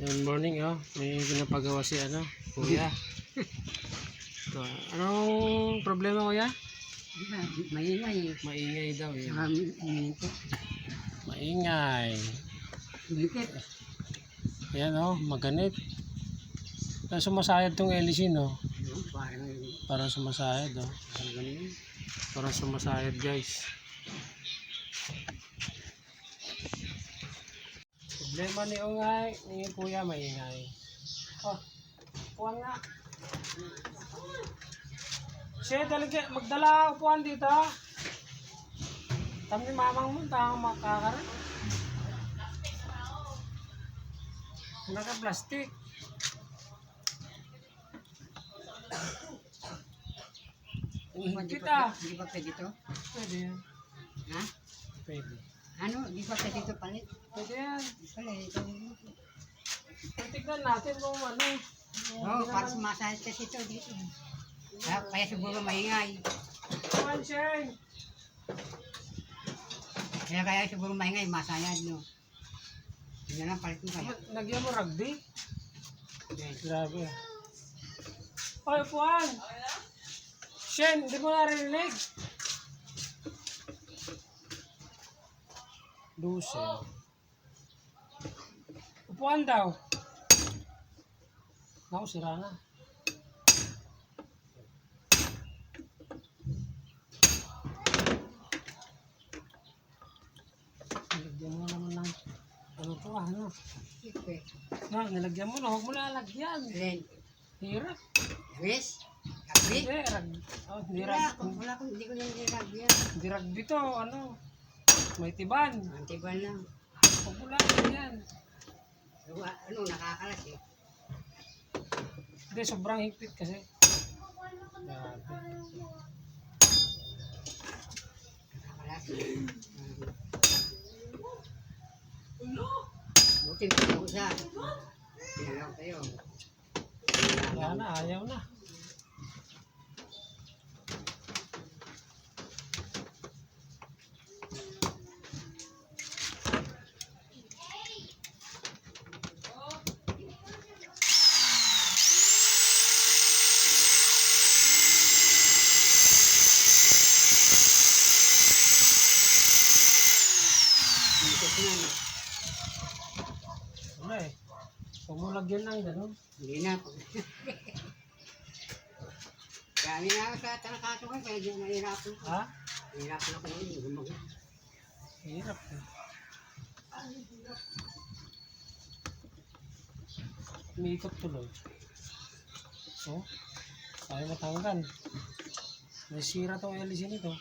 Good morning, oh. May pinapagawa si ano, kuya. Ito, anong problema, kuya? Maingay. Maingay daw, eh. Maingay. Bilikit. Ayan, oh, maganit. Kaya sumasayad tong LC, no? Parang sumasayad, oh. Parang sumasayad, guys. Problema ni Ungay, ni Kuya maingay. Oh, upuan nga. Siya, talaga, magdala upuan dito. Tam ni mamang mo, tang makakaroon. Naka-plastic. Di ba- di Higpit ba- ah. Di ba pwede to? Pwede yan. Ha? Pwede. Ano? Di ba pwede to palit? Pwede yan. Ito. Tignan natin kung ano. Oo, oh, para sumasahit kasi ito dito. Kaya, kaya siguro maingay. Kuhan, Shane. Kaya kaya siguro maingay, masayad, no? Hindi na palit mo kaya. Nagyan mo rugby? Grabe. Oy, Puan! Shen, di mo narinig? Lusen. Upuan daw. Naku, sira na. Nilagyan mo naman ng ano to ah, ano? Ipe. Na, nilagyan mo na, huwag mo lalagyan. Ren. Hirap. Wis? Kapi? Hindi, rag, oh, hindi, Wala rag, ko, wala ko, hindi ko nang nirag yan. hindi rugby to, ano, may tiban. Antiban lang. Huwag mo lalagyan. Pero, ano, nakakalas eh. Hindi, sobrang higpit kasi. Nakakalas eh. Buti ko sa. Pinalaw kayo. Wala na, ayaw na. Ikot na. Wala eh. Huwag mo lagyan ng gano'n. Hindi na po. Kami na ako sa talakato ko, kaya di nahirapan ko. Ha? Nahirapan ako yun, gumawa. Hirap eh. Umiikot tuloy. So, tayo matanggal. May sira tong LC nito.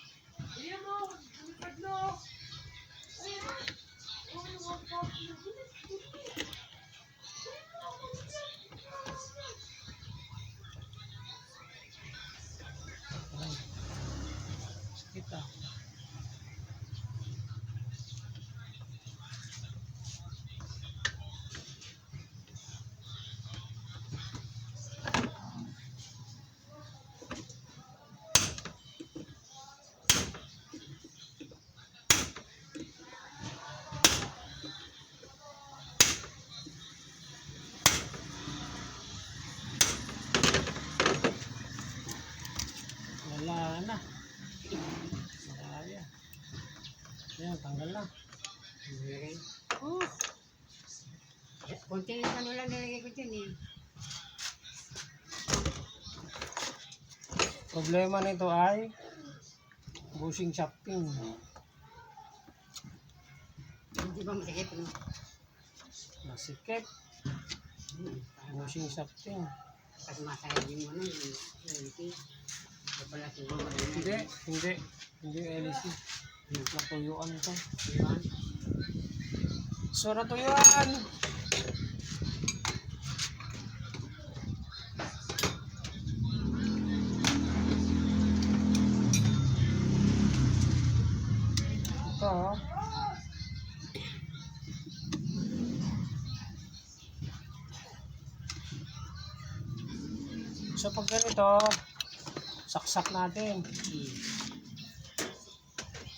Ay. Sakit ah. Wala na. Maraya. Yan, tanggal na. Oh. Kunti lang ano lang nilagay ko dyan eh. Problema nito ay bushing shafting. Hindi ba masakit no? Masikip. Bushing shafting. Pag masayad yung ano, yung Ito siguro Hindi, hindi. Hindi LC. Natuyuan to. Diba? So, ganito, saksak natin.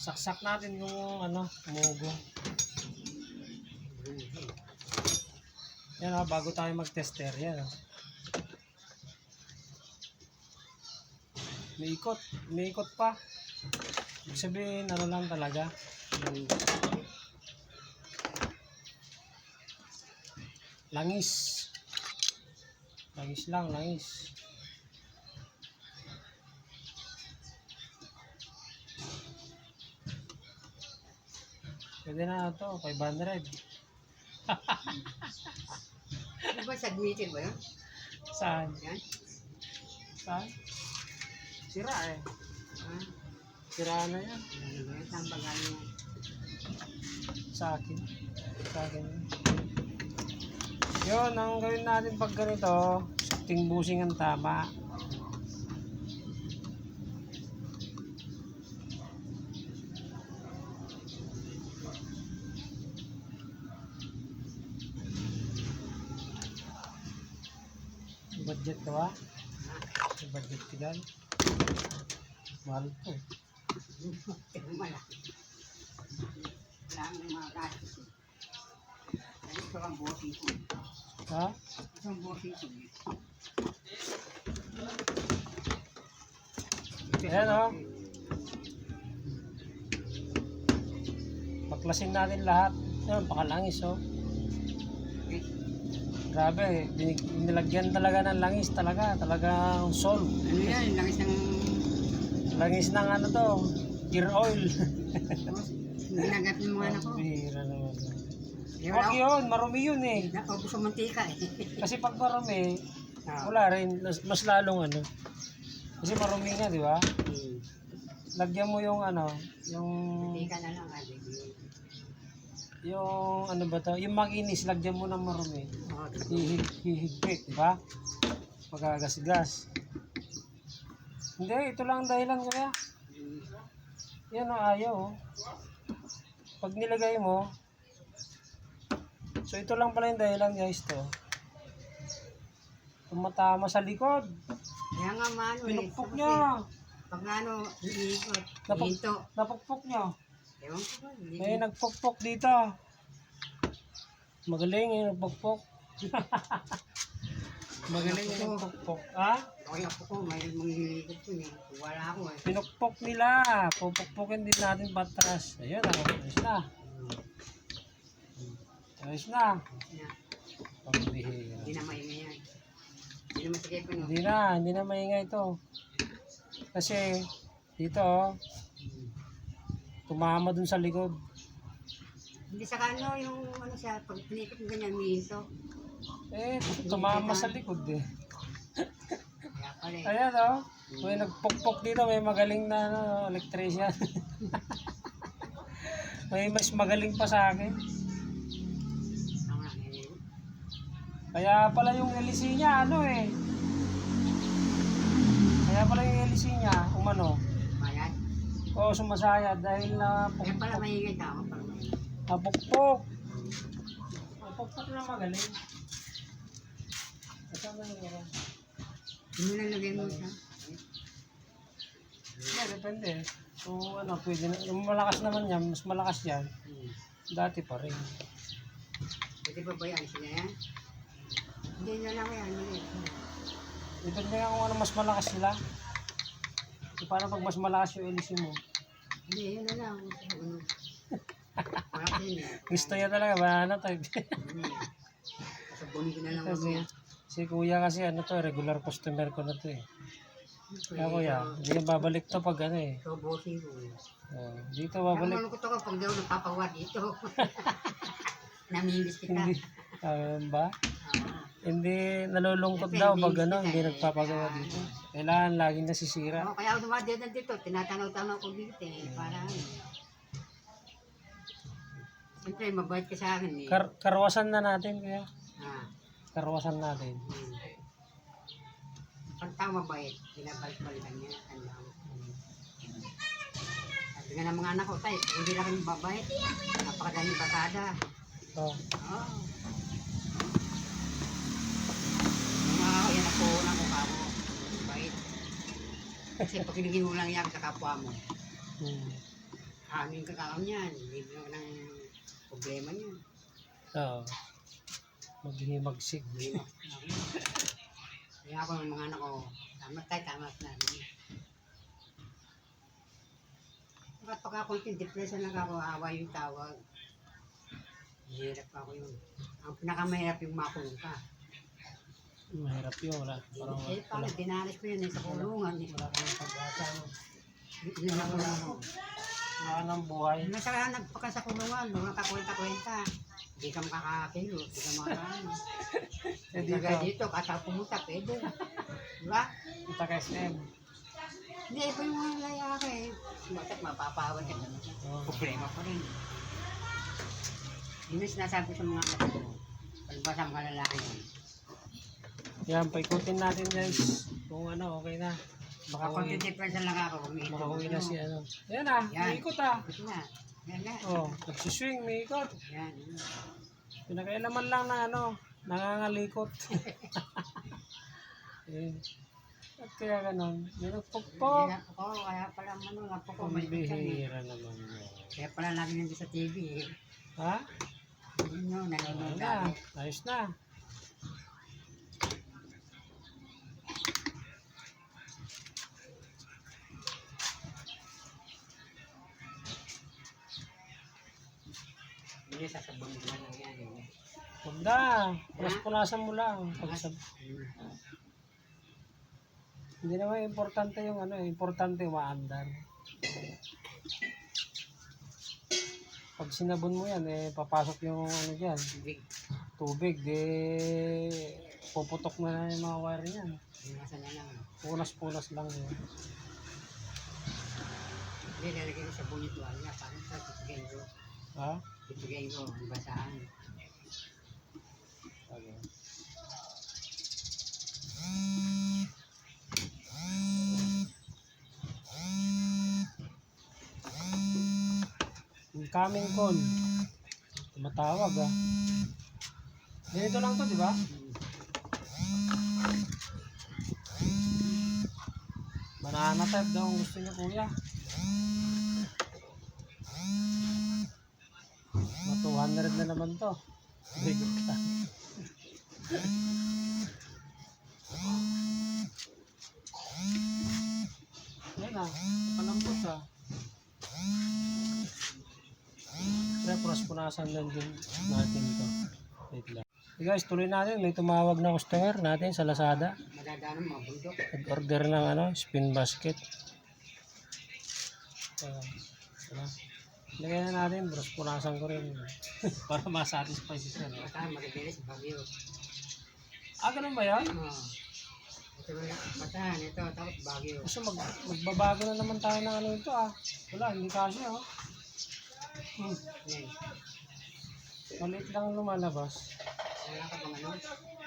Saksak natin yung ano, mugo. Yan o, bago tayo mag-tester. Yan o. May ikot. May ikot pa. Ibig sabihin, ano lang talaga. Langis. Langis lang, langis. Pwede na ito, 500. Ano ba, submitted ba yun? Saan? Yan? Saan? Sira eh. Ah, Sira na yan. ano ba yun? Sa akin. Sa akin yun. Yun, ang gawin natin pag ganito, shifting busing ang tama. Budget ka ba? May budget ka dyan? Mahal to. Pero malaki. Wala akong mga gastos. eh. Dahil ito ang bossing ko. Ha? Ito ang bossing ko. eh. Ayan o. Baklasin natin lahat. Ayan, pakalangis o. Okay. Grabe, binig, nilagyan talaga ng langis talaga. Talagang sol. Ano yan? Langis ng... Langis ng ano to, gear oil. Ginagat ng mga anak ko. Bihira naman. Huwag wala yun, marumi yun eh. Naubos ang mantika eh. Kasi pag marumi, Ah. wala rin. Mas, lalong ano. Kasi marumi nga, di ba? Hmm. Lagyan mo yung ano, yung Mantika na lang. Yung ano ba to, yung makinis, lagyan mo ng marumi. Hihig, hihigpit, di ba? Magagasgas. Hindi, ito lang ang dahilan kaya. Yan ang ayaw. Pag nilagay mo, so ito lang pala yung dahilan guys to. Tumatama sa likod. Kaya nga mano eh. Pinukpok Kasi niya. Pag ano, iikot, Napuk- hinto. Napukpok niya. May nagpukpok dito. Magaling yung nagpukpok. Magaling yung nagpukpok. Ha? Okay ako ko, may ko eh. Wala ako eh. Pinukpok nila. Pupukpukin din natin patras. Ayun, ako. Ayos na. Ayos na. Pambihira. Hindi na maingay yan. Hindi na masigay pa no. Hindi na, hindi na maingay ito. Kasi, dito, oh, tumama dun sa likod. Hindi sa kano yung ano siya, pag pinikot mo ganyan, minto. Eh, tumama sa likod eh. Kaya pala eh. Ayan oh. May nagpukpok dito, may magaling na ano, electrician. may mas magaling pa sa akin. Kaya pala yung LC niya, ano eh. Kaya pala yung LC niya, umano. Bayad. O sumasaya dahil na Kaya pala ka ako. Pala maingay. Napukpok. Napukpok na magaling. Kasama ano. Hindi mo siya. Hindi, depende. So ano, pwede na. Yung malakas naman yan, mas malakas yan. Hmm. Dati pa rin. Pwede pa ba yan? Sila yan? Hindi na lang yan. Hindi. Depende nga kung ano mas malakas sila. So, paano pag mas malakas yung LC mo? Hindi, yun na lang. Ano? Eh. Gusto niya talaga, type. Hindi. Sabunin ko na lang kasi, mamaya. si kuya kasi ano to, regular customer ko na to eh. Kaya kuya, hindi na babalik to pag ano eh. So, bossing ko. Oh, dito Babalik. babalik. Ano ko to pag daw napapawa dito. Namimiss kita. Hindi, ah, ba? Ah. Hindi nalulungkot daw pag ano, hindi eh. nagpapagawa dito. Kailangan laging nasisira. Oo, kaya ako dumadaan dito, tinatanaw-tanaw ko dito eh. Para ano. Siyempre, mabait ka sa akin eh. Kar karwasan na natin kaya. ah, Karwasan natin. hmm. Pag tao mabait, binabalik-balikan niya. Tanda mo. Sabi nga ng mga anak ko, tay, kung hindi na kami mabait, napakadaming bakada. Oh, Oo. Mga yan ako na ko kamo. Mabait. Kasi pag kinigin mo lang yan sa kapwa mo, hmm. Aming kakao niyan, hindi mo ng problema niyan. Oo. Maghihimagsik. Kaya ako ng mga anak ko, tamat tayo, tamat na. Kapag ako yung depression lang ako, awa yung tawag. Hirap ako yun. Ang pinakamahirap yung makulong ka. Mahirap yun. Wala. Parang Eh, wala, paano, dinalis ko yun eh, sa kulungan. Eh. wala kang pag-asa. no? Na ako. Wala ka ng buhay. Nasa nagpaka sa kulungan, nung nakakwenta-kwenta. Hindi ka makakakilo, hindi ka makakaano. Eh, Hindi ka dito, kata pumunta, pwede. Diba? Kita ka SM. Hindi, iba yung mga layaki. Bakit mapapawan ka naman? Oh. Problema pa rin. Yun yung sinasabi sa mga anak ko. Palibasa sa mga lalaki yun. Yan, paikutin natin guys. Kung ano, okay na. Baka konti difference lang ako. Umiikot. Makauwi na si ano. Yan ah, Yan. may ikot ah. Ito na. Yan na. Oh, nagsuswing, may ikot. Yan. yan. Pinakailaman lang na ano, nangangalikot. eh, at kaya ganun, may nagpukpok. Hindi na ako, kaya pala ano, nga po ko. yan eh. Pambihira naman yun. Kaya pala lagi nandito sa TV eh. Ha? Yun yun, nanonood Ayun na, ako. ayos na. Sasabang nila lang yan. Huwag na, punas-punasan mo lang. Pag sab- Hmm. hindi naman importante yung ano, eh, importante yung maandar. Pag sinabon mo yan, eh, papasok yung ano dyan, Big. tubig, di puputok na yung mga wire niyan. Iwasan na lang. Punas-punas lang yun. Hindi, lalagay ko sa bunyi tuwalya. Parang sa. Ha? Titigayin ko, basaan. Okay. Incoming call. Tumatawag ah. Ganito lang to, di ba? Banana type daw ang gusto niya kuya. Na naman to. Yan ah, kalambot ah. Pre, punas-punasan lang din natin ito. Wait lang. Okay guys, tuloy natin. May tumawag na customer natin sa Lazada. Nag-order ng ano, spin basket. Ayan. Lagyan na natin, bros, punasan ko rin. Para masatisfy si sir. Basta magbibilis, bagyo. Ah, ganun ba yan? Oh. Ito ba basta ito, tapos bagyo. Kasi mag, magbabago na naman tayo ng ano ito ah. Wala, hindi kasi oh. Hmm, maliit lang lumalabas. Wala ka bang ano?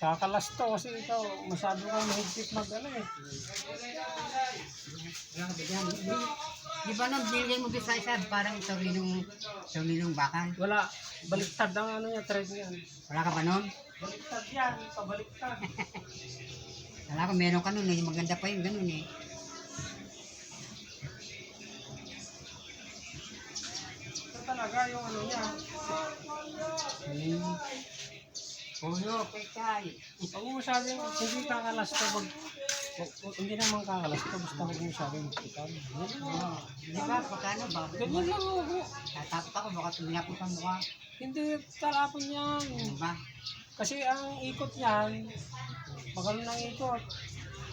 Kakalas to kasi ikaw masyado kang mahigpit mag ano eh. Di, ba nung binigay mo sa isa, parang tawinong, tawinong bakal? Wala, baliktad ang ano niya, thread niyan. Wala ka ba nun? Baliktad yan, pabaliktad. Wala ka, meron ka nun eh. Maganda pa yung ganun eh. Ito talaga yung ano niya. Hmm. Puyo, pechay. Huwag mo masyadong, hindi kakalas wag- wag- hindi naman kakalas to. Basta huwag mo masyadong higpitan. Oh, di ba, pagkano ba? Ganyan lang oh. Tatapos ako, baka tumilapos ang mukha. Hindi talapon yan. Ano ba? Kasi ang ikot niyan, magano ng ikot.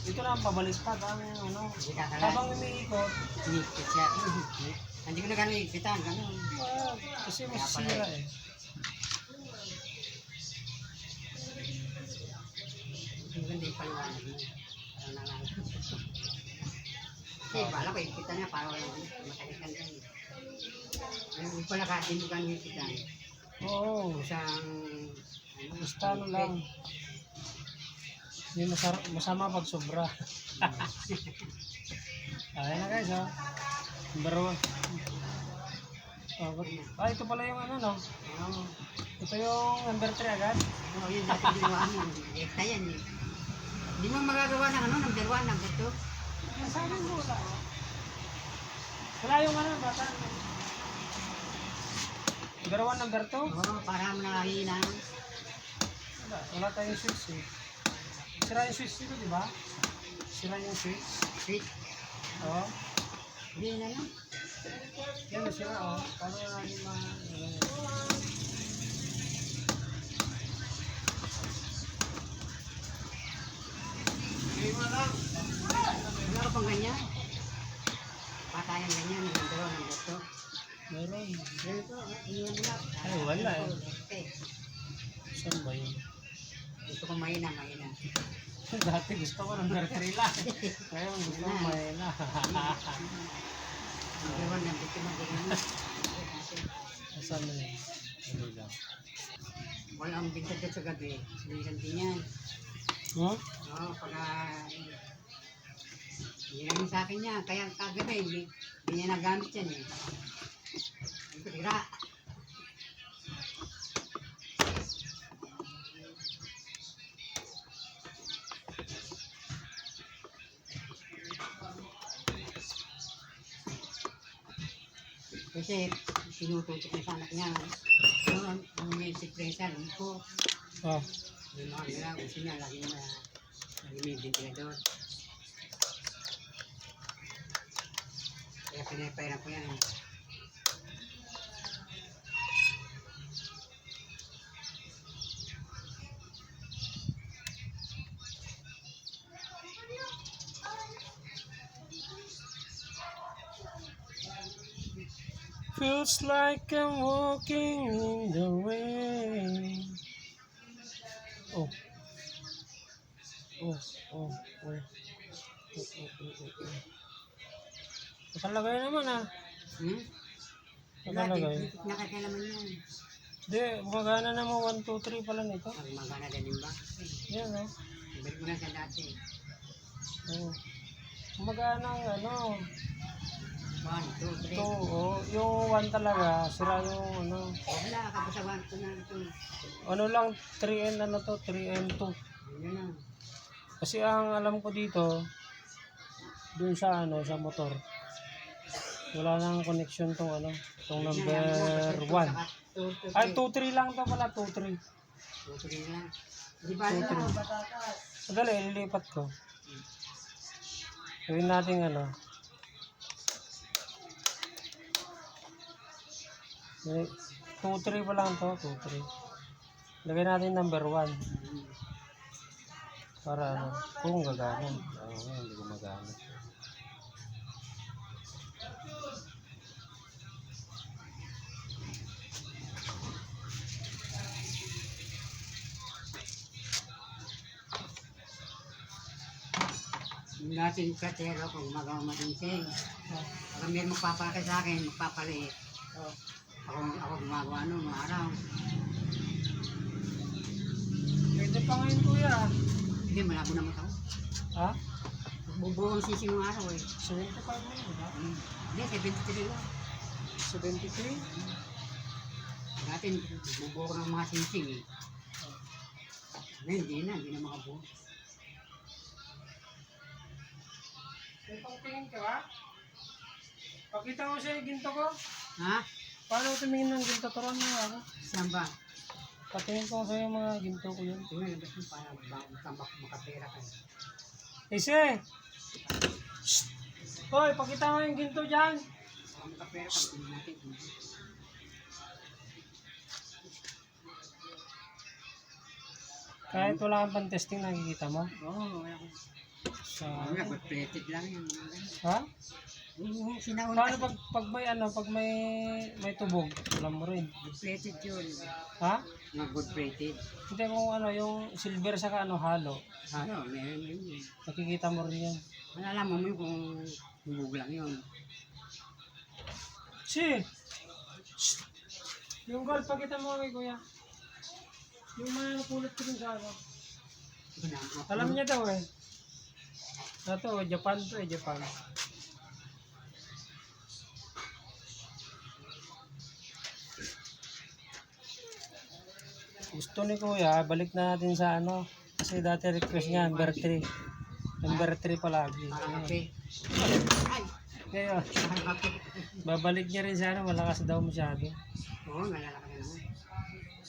Ito na ang pabaliktad ang ano. Habang umiikot, Inikit siya. Hindi ko na gano'ng ikitan, gano'n. ah, kasi masisira eh. Yung paliwanag mo. Parang nalang. Kasi bala ko, ikitan niya, parang walang matakitan din. Ayun, yung pala ka, hindi ko gano'ng ikitan. Oo, Isang, ano, basta ano lang. Hindi masarap, masama pag sobra. Ayan na guys, oh. Number one. Oh, but- ah, ito pala yung ano, no? Ito yung number 3 agad. ano, yun dati ginawa mo. Ekta yan eh. Hindi mo magagawa ng ano, number one, number two. Sabi mo, wala. Wala yung ano, bata. Number 1, number 2? Oo, para mo nakahina. Wala, wala tayong switch eh. Sira yung switch dito, di ba? Sira yung switch. Sweet. Oo. Hindi na lang. Yan na sira, oh. Paano na natin Meron pang ganyan. Patayan ganyan, ng dalawa ng gusto. Meron. Lang. Ay, wala eh. Saan ba yun? Gusto ko mahina, mahina. Dati gusto ko 3 lang. Ngayon gusto ko may na. Ang dalawa ng mo ganyan. Saan na yun? Ano lang. Walang binta dyan sa gabi. Sinisan din yan. Hmm? Oo, pagka... Hindi namin sa akin yan. Kaya kagabi, hindi, hindi niya nagamit yan eh. Tira. Kasi sinututok na sa anak niya. Ang may sipresa, hindi ko. Oh. Feels like I'm walking in the rain. Nakalagay naman ah. Hmm? Dati, Nakalagay. nakakailaman yan. Hindi, magana naman 1, 2, 3 pala nito. Pag magana din ba? Yan oh. Ibalik ko na sa dati. Oh. Magana ang ano. One, two, three. Ito, oh. Yung 1 talaga, sira yung ano. Wala, kapasawan ko na ito. Ano lang, 3N ano to, 3N 2. Yun na. Kasi ang alam ko dito, dun sa ano, sa motor, wala nang connection tong ano, tong number 1. Two, two, Ay, three. 2-3 lang to pala, 2-3. Two, three lang. Di ba Two, na? three. Madali, ililipat ko. Gawin natin ano. Eh, 2-3 pa lang to, 2-3. Lagay natin number 1. Para ano, kung gagana. Oo, oh, hindi gumagana. Yung natin katero kung magawa madinsing. Pag may magpapalaki sa akin, magpapalit. Oh. Ako, ako gumagawa nun, mga araw. Pwede pa ngayon kuya. Hindi, malabo naman ako. Ha? Bubuo ang sising ng araw eh. 75 na yun, ha? Hmm. Hindi, 73 lang. 73? Dati, bubuo ko ng mga sising eh. Ngayon, hindi na, hindi na makabuo. May pangtingin ka ba? Pakita mo siya yung ginto ko. Ha? Paano ko tumingin ng ginto? Turuan mo ako. Saan ba? Patingin ko sa yung mga ginto ko yun. Tingnan, basta para baka mak makapera ka. Ise! Shh! Hoy, pakita mo yung ginto dyan. Baka makapera ka, tingnan natin. Kahit wala kang pan-testing, nakikita mo. Oo, oh, wala ko. Sa... Wala, good plated lang yan. Ha? Oo, sinauna Paano pag, pag may ano, pag may may tubog, alam mo rin. Good plated yun. Ha? Mga good plated. Hindi kung ano, yung silver saka ano, halo. Ano, meron yun. Nakikita mo rin yan. Malalaman mo yun kung hubog lang yun. Si! Yung gold, pakita mo kay kuya. Yung mga napulot ko dun sa ano. Mga Alam niya daw eh. Ito, Japan to eh, Japan. Gusto ni Kuya, balik na natin sa ano. Kasi dati request niya, number 3. Number 3 palagi. Kape. Ay! Kaya, babalik niya rin sa ano, malakas daw masyado. Oo, nalalaki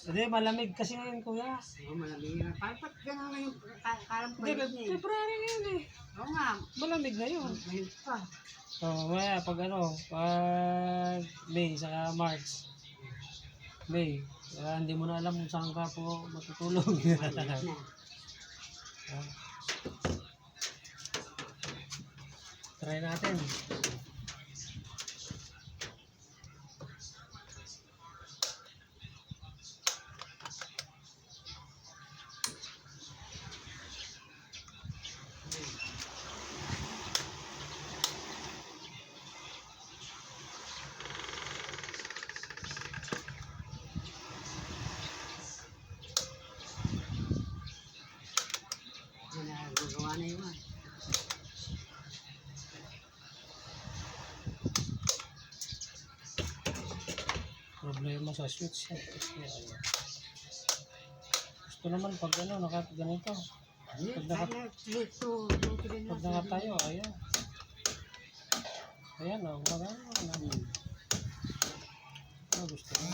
Hindi, malamig kasi ngayon, kuya. Oo, malamig na. Parang ba't gano'n ngayon? Ka- Kalam ko Hindi, yun eh. February ngayon eh. Oo nga. Malamig na yun. Ngayon pa. So, mamaya, pag ano, pag May, saka March. May, kaya hindi mo na alam kung saan ka po matutulog. Try natin. Na gagawa na yun. ah. Problema sa switch. eh. Gusto naman pag ano, naka, ganito. Pag naka- Pag nakatayo, ayan. Ayan o, oh, magano. Hmm. Ano gusto mo?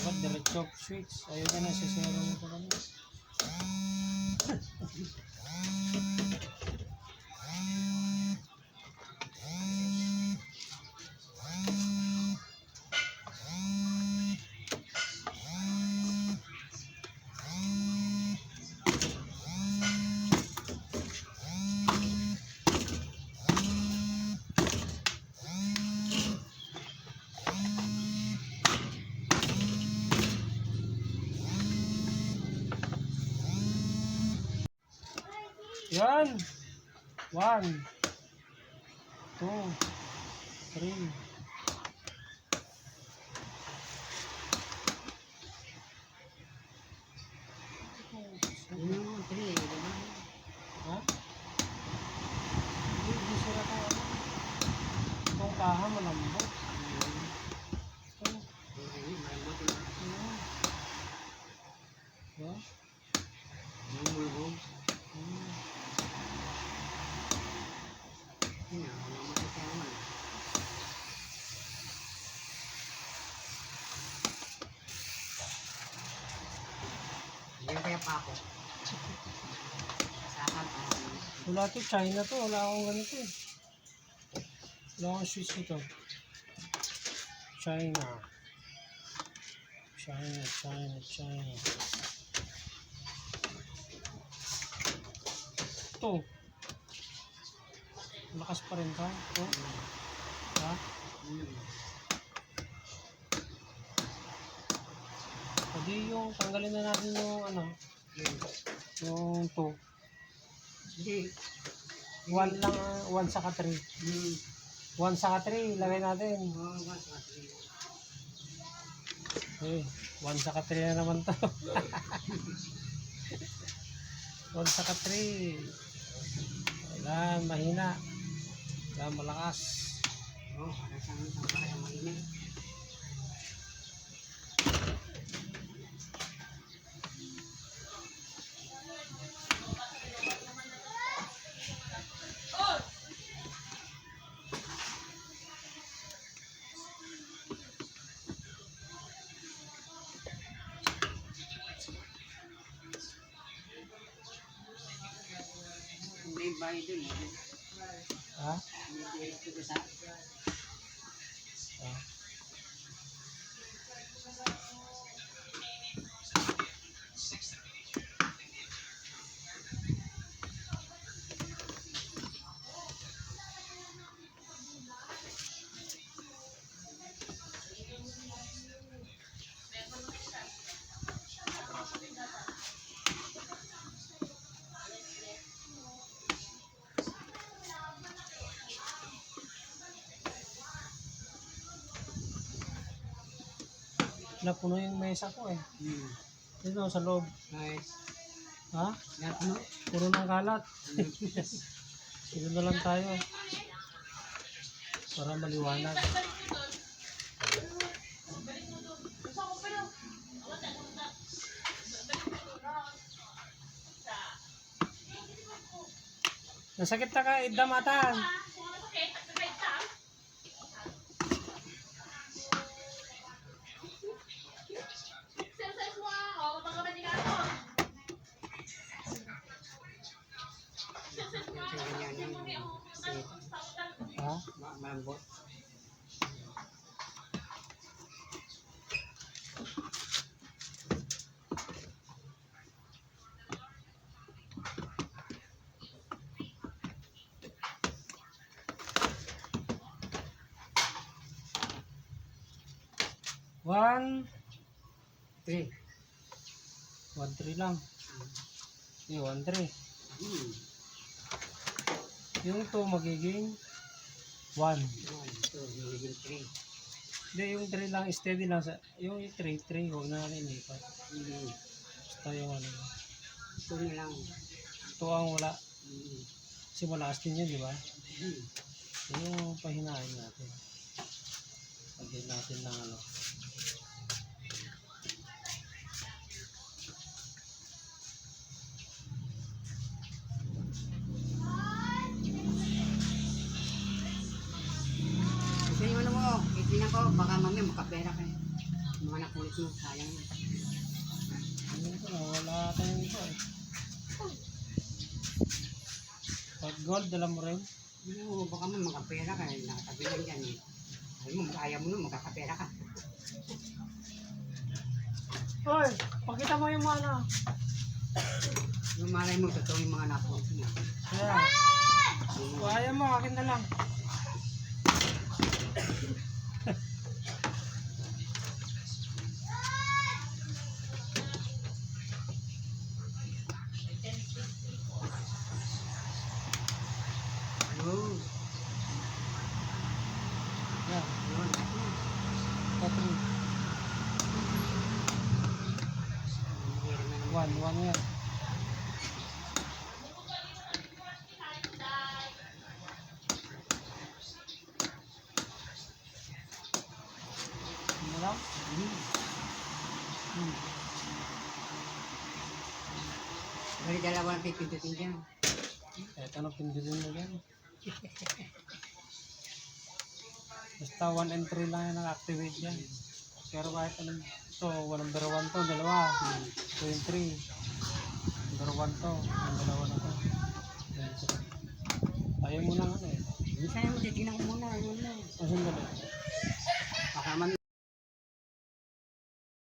Ba't diretso switch? Ayaw ka na sisero mo pa kami. Jesus. Yan! One, two, three. Yun yung three, di ba? Ha? Hindi, hindi sila ko ano. Itong kaha malambot. Ito. Ayun, malambot yun. Ayan. Yan. Yung mulbog. Hmm. Yun ah, walang matataman. Yan kaya pa ako. Sa akin, ah, Wala to, China to. Wala akong ganito eh. Wala akong switch nito. China. China, China, China. Ito. Lakas pa rin ka. Ito. Ha? Pwede yung tanggalin na natin yung ano. Yung 2. Hindi. 1 lang, 1 saka 3. Hmm. 1 saka 3, ilagay natin. Oo, mas, mas, Eh, 1 saka 3 na naman to. 1 saka 3. Wala, mahina. Wala, malakas. Oo, para sa para idol. Napuno yung mesa ko eh. Hmm. Dito sa loob. Nice. Ha? Mo? Puro ng kalat. Dito na lang tayo. Para maliwanag. Nasakit na ka, idamatan. malambot. One, three. One, three lang. Hindi, one, three. Hmm. Yung to magiging 1. 1, 2, magiging 3. Hindi, yung 3 lang, steady lang. Sa, yung 3, 3, huwag na natin ilipat. Hmm. Basta yung ano. Ito na lang. Ito ang wala. Hmm. Kasi malakas din yun, di ba? Yun yung pahinain natin. Lagyan natin ng ano. Baka mamaya makapera ka. eh. Mga nakulit mo, sayang. Ano ito na, wala tayong ito eh. Pag gold, dala mo rin. Oo, baka mo makapera ka, nakatabi lang dyan eh. Alam mo, kaya mo nun, makakapera ka. Hoy, pakita mo yung ano. Yung malay mo, totoo yung mga nakulit mo. Kaya, kaya mo, akin na lang. Oo, Yan, yun. patri. Meron yan. Ano lang? Hmm. Hmm. Bali dalawa ang pipindutin dyan. Kahit ano pindutin mo yan. Basta 1 and 3 lang yan nag-activate yan. Pero kahit anong ito, number 1 to, dalawa. 2 and 3. Number 1 to, ang dalawa na to. Ayaw mo lang ano eh. Minsan mo, titignan ko muna. Ano mo. Asan dali? Baka man